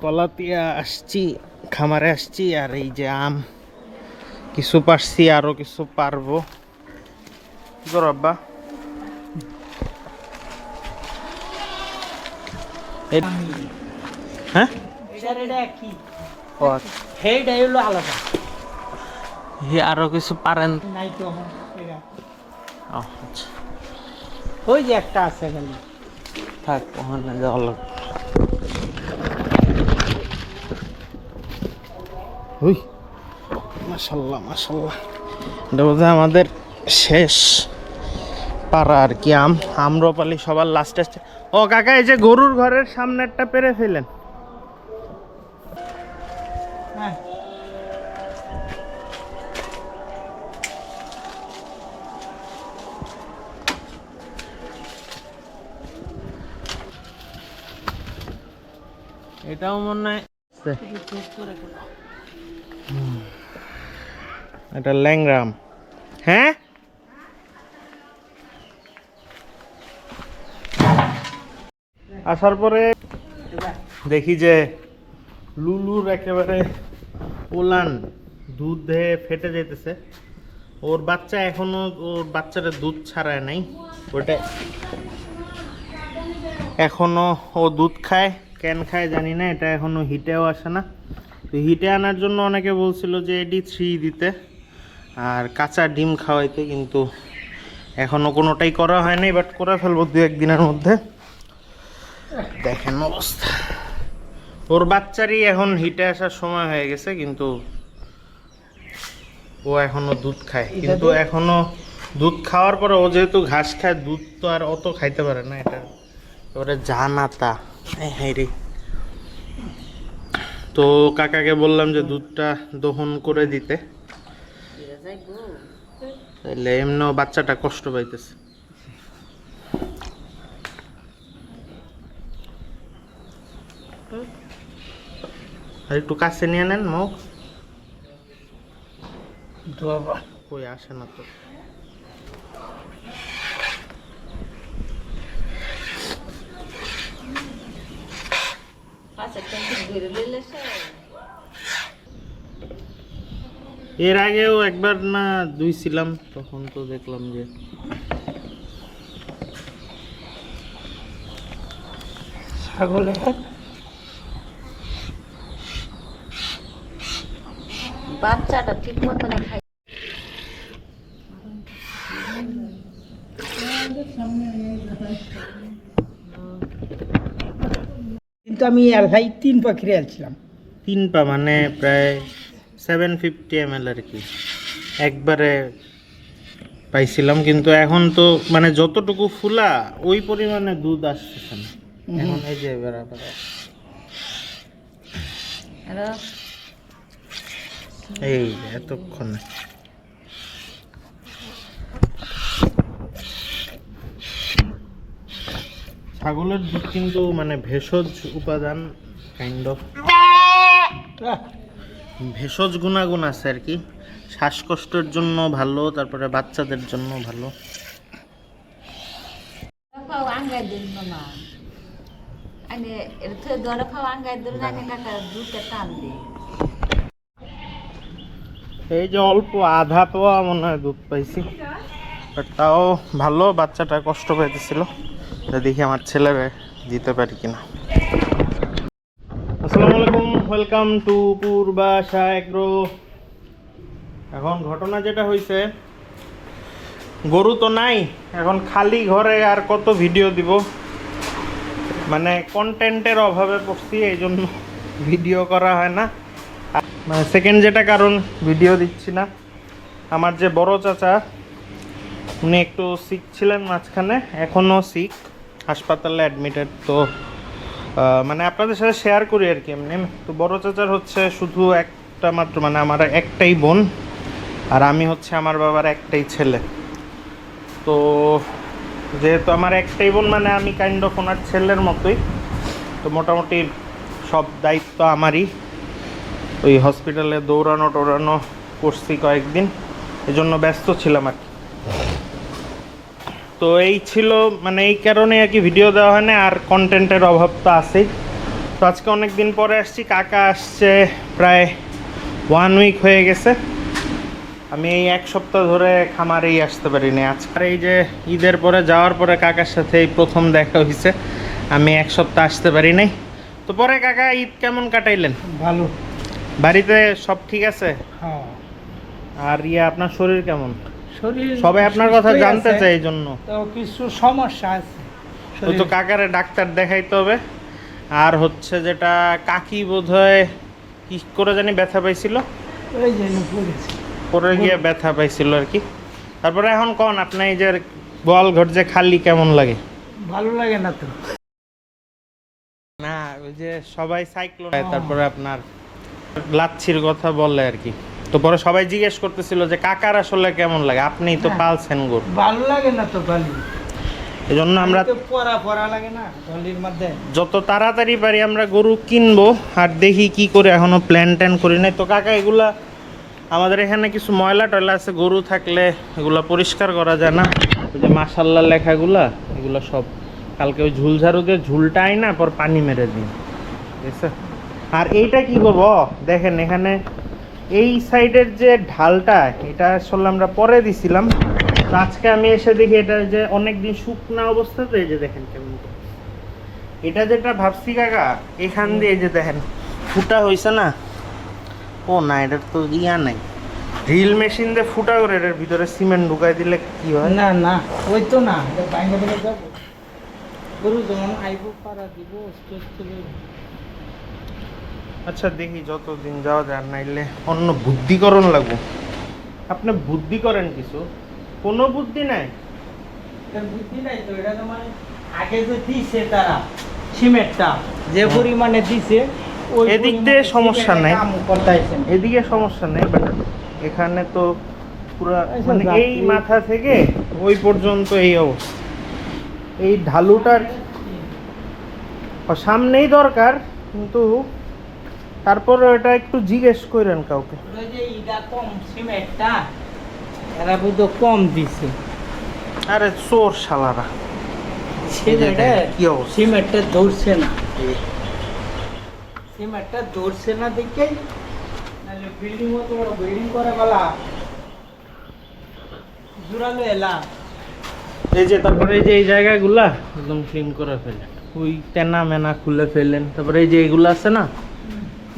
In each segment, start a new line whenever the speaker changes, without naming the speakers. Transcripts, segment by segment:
কলাতিয়া আসছি খামারে আসছি আর এই যে আম। কিছু পারছি আরও কিছু পারব। করো আব্বা। হ্যাঁ? ও আচ্ছা। আরও কিছু পারেন। ও, আচ্ছা।
ওই যে একটা আছে
থাক ওখানে যাওয়া মাশাল্লাহ এটা বোধহয় আমাদের শেষ পাড়া আর কি আম আম্রপালি সবার লাস্টে ও কাকা এই যে গরুর ঘরের সামনেরটা পেরে ফেলেন।
হ্যাঁ।
এটাও মনে হয়। এটা ল্যাংরাম হ্যাঁ? আসার পরে দেখি যে লুলুর একেবারে ওলান দুধ দিয়ে ফেটে যেতেছে ওর বাচ্চা এখনও, ওর বাচ্চাটা দুধ ছাড়ায় নাই। ওটা এখনও ও দুধ খায় ক্যান খায় জানি না, এটা এখনও হিটেও আসে না। তো হিটে আনার জন্য অনেকে বলছিল যে এডি থ্রি দিতে। আর কাঁচা ডিম খাওয়াইতে কিন্তু এখনও কোনোটাই করা হয় নাই বাট করে ফেলব দু একদিনের মধ্যে। দেখেন অবস্থা। ওর বাচ্চারই এখন হিটে আসার সময় হয়ে গেছে কিন্তু ও এখনও দুধ খায়। কিন্তু এখনও দুধ খাওয়ার পরে ও যেহেতু ঘাস খায় দুধ তো আর অত খাইতে পারে না এটা। এবারে জানাতা হ্যাঁ রে। তো কাকাকে বললাম যে দুধটা দহন করে দিতে। তাহলে এমনিও বাচ্চাটা কষ্ট পাইতেছে। আর একটু কাছে নিয়ে নেন মুখ। কই আসে না তো। এর আগেও একবার না দুইছিলাম তখন তো দেখলাম যে
ছাগলে
বাচ্চাটা ঠিক মতো না খাই
কিন্তু আমি আর ভাই তিন পাখি আনছিলাম।
তিন পা মানে প্রায় সেভেন ফিফটি এম এল আর কি। একবারে পাইছিলাম কিন্তু এখন তো মানে যতটুকু ফুলা ওই পরিমাণে দুধ আসতেছে না এখন এই যে
হ্যালো
এই এতক্ষণে। ছাগলের দুধ কিন্তু মানে ভেষজ উপাদান কাইন্ড অফ ভেষজ গুণাগুণ আছে আর কি। শ্বাসকষ্টের জন্য ভালো তারপরে বাচ্চাদের জন্য ভালো। এই যে অল্প আধা পাওয়া মনে হয় দুধ পাইছি। বাট তাও ভালো বাচ্চাটা কষ্ট পাইতেছিল। দেখি আমার ছেলে দিতে পারি কিনা। ওয়েলকাম টু পূর্বাশা এগ্রো এখন ঘটনা যেটা হয়েছে গরু তো নাই, এখন খালি ঘরে আর কত ভিডিও দিব? মানে কন্টেন্টের অভাবে পড়ছি এই জন্য ভিডিও করা হয় না। মানে সেকেন্ড যেটা কারণ ভিডিও দিচ্ছি না। আমার যে বড় চাচা, উনি একটু সিক ছিলেন মাঝখানে এখনও সিক হাসপাতালে অ্যাডমিটেড তো মানে আপনাদের সাথে শেয়ার করি আর কি এমনি। তো বড় চাচার হচ্ছে শুধু একটা মাত্র মানে আমার একটাই বোন আর আমি হচ্ছে আমার বাবার একটাই ছেলে। তো যেহেতু আমার একটাই বোন মানে আমি কাইন্ড অফ ওনার ছেলের মতোই। তো মোটামুটি সব দায়িত্ব আমারই। ওই হসপিটালে দৌড়ানো টোড়ানো করছি কয়েকদিন। এজন্য ব্যস্ত ছিলাম আর কি। তো এই ছিল মানে এই কারণে আর কি ভিডিও দেওয়া হয় না আর কন্টেন্টের অভাব তো আছেই। তো আজকে অনেক দিন পরে আসছি কাকা আসছে প্রায় ওয়ান উইক হয়ে গেছে। আমি এই এক সপ্তাহ ধরে খামারেই আসতে পারিনি। আজকে এই যে ঈদের পরে যাওয়ার পরে কাকার সাথে এই প্রথম দেখা হয়েছে আমি এক সপ্তাহ আসতে পারি নাই। তো পরে কাকা ঈদ কেমন কাটাইলেন?
ভালো।
বাড়িতে সব ঠিক আছে?
হ্যাঁ।
আর ইয়ে আপনার শরীর কেমন?
শরীর
সবাই আপনার কথা জানতে চায় এই জন্য।
তো কিছু সমস্যা আছে
তো কাকারে ডাক্তার দেখাইতে হবে। আর হচ্ছে যেটা কাকি বোধহয় কি করে জানি ব্যথা পাইছিল?
ওই পড়েছে।
পরে গিয়ে ব্যথা পাইছিল আর কি। তারপরে এখন কন আপনি এই যে বল ঘর যে খালি কেমন লাগে?
ভালো লাগে না তো।
না ওই যে সবাই সাইক্লোন তারপরে আপনার লাচ্ছির কথা বলে আর কি। তো পরে সবাই জিজ্ঞেস করতেছিল যে কাকার আসলে কেমন লাগে? আপনিই তো
হ্যাঁ।
পালছেন গরু।
ভালো লাগে না তো বালি।
এই জন্য আমরা
তো পড়া পড়া লাগে না গলির মধ্যে।
যত তাড়াতাড়ি পারি আমরা গরু কিনবো আর দেখি কি করে এখনও প্ল্যান ট্যান করি নাই। তো কাকা এগুলা আমাদের এখানে কিছু ময়লা টয়লা আছে গরু থাকলে এগুলা পরিষ্কার করা যায় না। ওই যে মাসাল্লাহ লেখাগুলা এগুলো সব কালকে ওই ঝুল ঝাড়ু দিয়ে ঝুলটা আই না পর পানি মেরে দিন ঠিক আছে? আর এইটা কি করব? দেখেন এখানে এই সাইডের যে ঢালটা, এটা আসলে আমরা পরে দিছিলাম। আজকে আমি এসে দেখি এটা যে অনেকদিন শুকনা অবস্থাতে এই যে দেখেন কেমন। এটা যেটা ভাবছি কাকা, এখান দিয়ে যে দেখেন, ফুটা হয়েছে না? ও না, এটার তো ইয়া নাই। ড্রিল মেশিন দিয়ে ফুটা করে এটার ভিতরে সিমেন্ট ঢুকাই দিলে কি হয়?
না না, ওই তো না গরু যেমন আইব পারা দিব, স্টেজ
আচ্ছা দেখি যতদিন যাওয়া যায় নাইলে অন্য বুদ্ধিকরণ লাগবো। আপনি বুদ্ধি করেন কিছু? কোনো বুদ্ধি নাই?
বুদ্ধি নাই তো এটা তোমার আগে যে দিছে তারা সিমেন্টটা যে পরিমাণে দিছে
এদিক দিয়ে সমস্যা নাই। এদিকে সমস্যা নেই বাট এখানে তো পুরা মানে এই- মাথা থেকে ওই পর্যন্ত এই অবস্থা। এই ঢালুটার সামনেই দরকার কিন্তু তারপর এটা একটু জিজ্ঞেস করেন কাউকে।
এরা বুঝো কম দিছে।
আরে চোর শালারা?
সিমেন্টটা ধরছে না। সিমেন্টটা ধরছে না দেখে নাহলে বিল্ডিং মতো বিল্ডিং করে বলা। জুড়ালো এলা।
এই যে তারপরে এই যে এই জায়গাগুলা একদম ক্লিন করে ফেলেন। ওই তেনা মেনা খুলে ফেললেন তারপরে এই যে এগুলো আছে না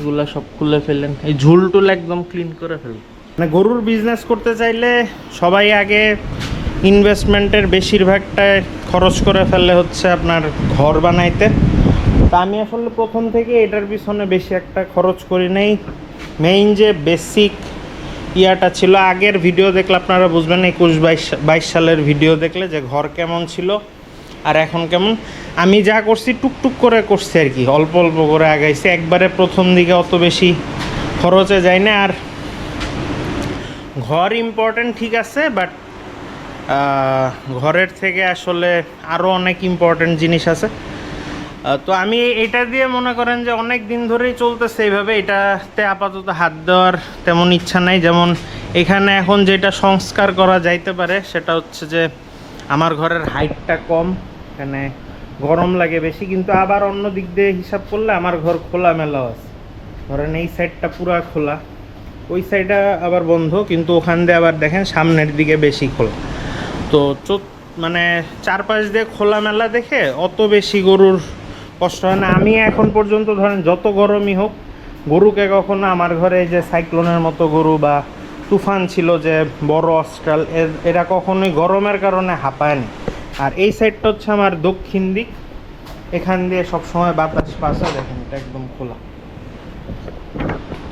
এগুলা সব খুলে ফেললেন। এই ঝুল টুল একদম ক্লিন করে ফেললেন মানে গরুর বিজনেস করতে চাইলে সবাই আগে ইনভেস্টমেন্টের বেশিরভাগটায় খরচ করে ফেললে হচ্ছে আপনার ঘর বানাইতে। তা আমি আসলে প্রথম থেকে এটার পিছনে বেশি একটা খরচ করি নাই। মেইন যে বেসিক ইয়াটা ছিল, আগের ভিডিও দেখলে আপনারা বুঝবেন, একুশ বাইশ বাইশ সালের ভিডিও দেখলে যে ঘর কেমন ছিল। আর এখন কেমন? আমি যা করছি টুকটুক করে করছি আর কি। অল্প অল্প করে আগাইছি। একবারে প্রথম দিকে অত বেশি খরচে যায় না। আর ঘর ইম্পর্টেন্ট ঠিক আছে বাট ঘরের থেকে আসলে আরও অনেক ইম্পর্টেন্ট জিনিস আছে। তো আমি এটা দিয়ে মনে করেন যে অনেক দিন ধরেই চলতেছে এইভাবে। এটাতে আপাতত হাত দেওয়ার তেমন ইচ্ছা নাই। যেমন এখানে এখন যেটা সংস্কার করা যাইতে পারে, সেটা হচ্ছে যে আমার ঘরের হাইটটা কম। এখানে গরম লাগে বেশি, কিন্তু আবার অন্য দিক দিয়ে হিসাব করলে আমার ঘর খোলা মেলাও আছে। ধরেন এই সাইডটা পুরা খোলা, ওই সাইডটা আবার বন্ধ, কিন্তু ওখান দিয়ে আবার দেখেন সামনের দিকে বেশি খোলা। তো চোখ মানে চারপাশ দিয়ে খোলামেলা দেখে অত বেশি গরুর কষ্ট হয় না। আমি এখন পর্যন্ত ধরেন যত গরমই হোক, গরুকে কখনো আমার ঘরে যে সাইক্লোনের মতো গরু বা তুফান ছিল যে বড় অস্ট্রাল, এরা কখনোই গরমের কারণে হাঁপায়নি আর এই সাইডটা হচ্ছে আমার দক্ষিণ দিক। এখান দিয়ে সবসময় বাতাস পাশে দেখেন, এটা একদম খোলা।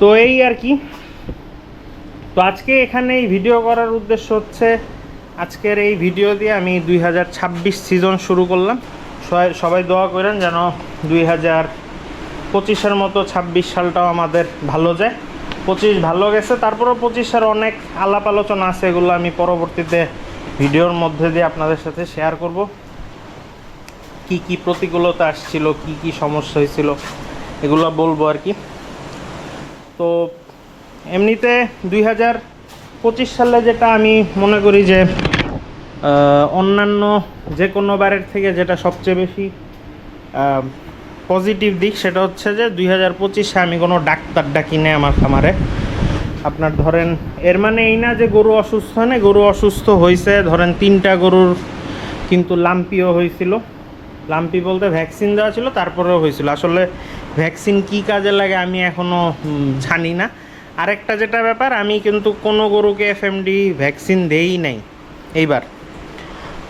তো এই আর কি। তো আজকে এখানে এই ভিডিও করার উদ্দেশ্য হচ্ছে, আজকের এই ভিডিও দিয়ে আমি দুই হাজার ছাব্বিশ সিজন শুরু করলাম। সবাই সবাই দোয়া করেন যেন দুই হাজার পঁচিশের মতো ছাব্বিশ সালটাও আমাদের ভালো যায়। পঁচিশ ভালো গেছে, তারপরেও পঁচিশের অনেক আলাপ আলোচনা আছে, এগুলো আমি পরবর্তীতে ভিডিওর মধ্যে দিয়ে আপনাদের সাথে শেয়ার করব। কি কি প্রতিকূলতা আসছিল, কি কি সমস্যা হয়েছিল, এগুলো বলব আর কি। তো এমনিতে দুই হাজার পঁচিশ সালে যেটা আমি মনে করি যে অন্যান্য যে কোনো বারের থেকে যেটা সবচেয়ে বেশি পজিটিভ দিক সেটা হচ্ছে যে দুই হাজার পঁচিশে আমি কোনো ডাক্তার ডাকি নেই আমার খামারে। আপনার ধরেন, এর মানে এই না যে গরু অসুস্থ নেই গরু অসুস্থ হয়েছে ধরেন তিনটা গরুর কিন্তু লাম্পিও হয়েছিল লাম্পি বলতে ভ্যাকসিন দেওয়া ছিল, তারপরেও হয়েছিল আসলে ভ্যাকসিন কি কাজে লাগে আমি এখনও জানি না। আরেকটা যেটা ব্যাপার, আমি কিন্তু কোনো গরুকে এফএমডি ভ্যাকসিন দেই নাই, এইবার।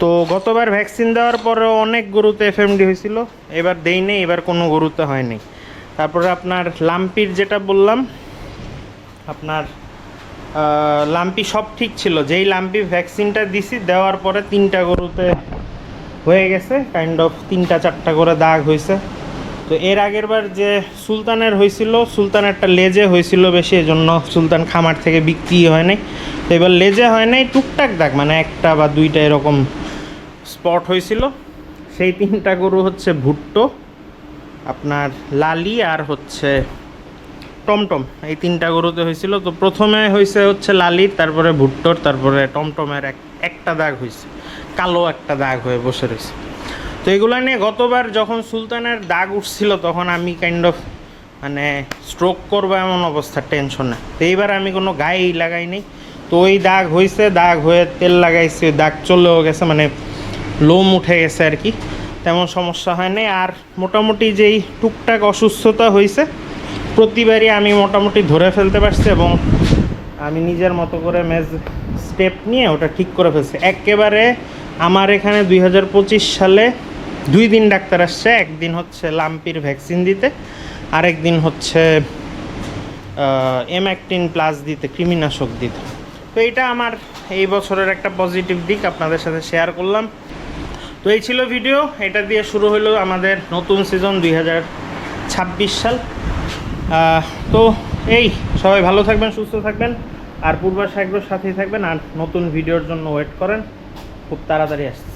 তো গতবার ভ্যাকসিন দেওয়ার পরে অনেক গরুতে এফএমডি হয়েছিল এবার দেই নেই, এবার কোনো গরুতে হয়নি তারপরে আপনার লাম্পির যেটা বললাম আপনার লাম্পি সব ঠিক ছিল। যেই লাম্পি ভ্যাকসিনটা দিছি, দেওয়ার পরে তিনটা গরুতে হয়ে গেছে কাইন্ড অফ তিনটা, চারটা করে দাগ হয়েছে। তো এর আগের বার যে সুলতানের হয়েছিল সুলতানেরটা লেজে হয়েছিল বেশি, এজন্য সুলতান খামার থেকে বিক্রি হয় নাই। তো এবার লেজে হয় নাই, টুকটাক দাগ মানে একটা বা দুইটা এরকম স্পট হয়েছিল। সেই তিনটা গরু হচ্ছে ভুট্টো, আপনার লালি আর হচ্ছে টমটম, এই তিনটা গরুতে হয়েছিল। তো প্রথমে হয়েছে হচ্ছে লালির তারপরে ভুট্টোর, তারপরে টমটমের এক, একটা দাগ হয়েছে কালো একটা দাগ হয়ে বসে রয়েছে তো এগুলো নিয়ে গতবার যখন সুলতানের দাগ উঠছিল, তখন আমি কাইন্ড অফ মানে স্ট্রোক করব এমন অবস্থা টেনশনে তো এইবার আমি কোনো গায়েই লাগাইনি তো ওই দাগ হয়েছে দাগ হয়ে তেল লাগাইছি দাগ চলেও গেছে মানে লোম উঠে গেছে আর কি। তেমন সমস্যা হয়নি আর মোটামুটি যেই টুকটাক অসুস্থতা হয়েছে প্রতিবারই আমি মোটামুটি ধরে ফেলতে পারছি এবং আমি নিজের মতো করে মেজ স্টেপ নিয়ে ওটা ঠিক করে ফেলছি। একেবারে আমার এখানে দুই হাজার পঁচিশ সালে দুই দিন ডাক্তার আসছে, একদিন হচ্ছে লাম্পির ভ্যাকসিন দিতে আরেক দিন হচ্ছে এমঅ্যাক্টিন প্লাস দিতে, কৃমিনাশক দিতে। তো এটা আমার এই বছরের একটা পজিটিভ দিক আপনাদের সাথে শেয়ার করলাম। তো এই ছিল ভিডিও, এটা দিয়ে শুরু হলো আমাদের নতুন সিজন দুই হাজার ছাব্বিশ সাল। তো এই, সবাই ভালো থাকবেন, সুস্থ থাকবেন, আর পূর্বাশ সাথেই থাকবেন, আর নতুন ভিডিওর জন্য ওয়েট করেন খুব তাড়াতাড়ি আসছে।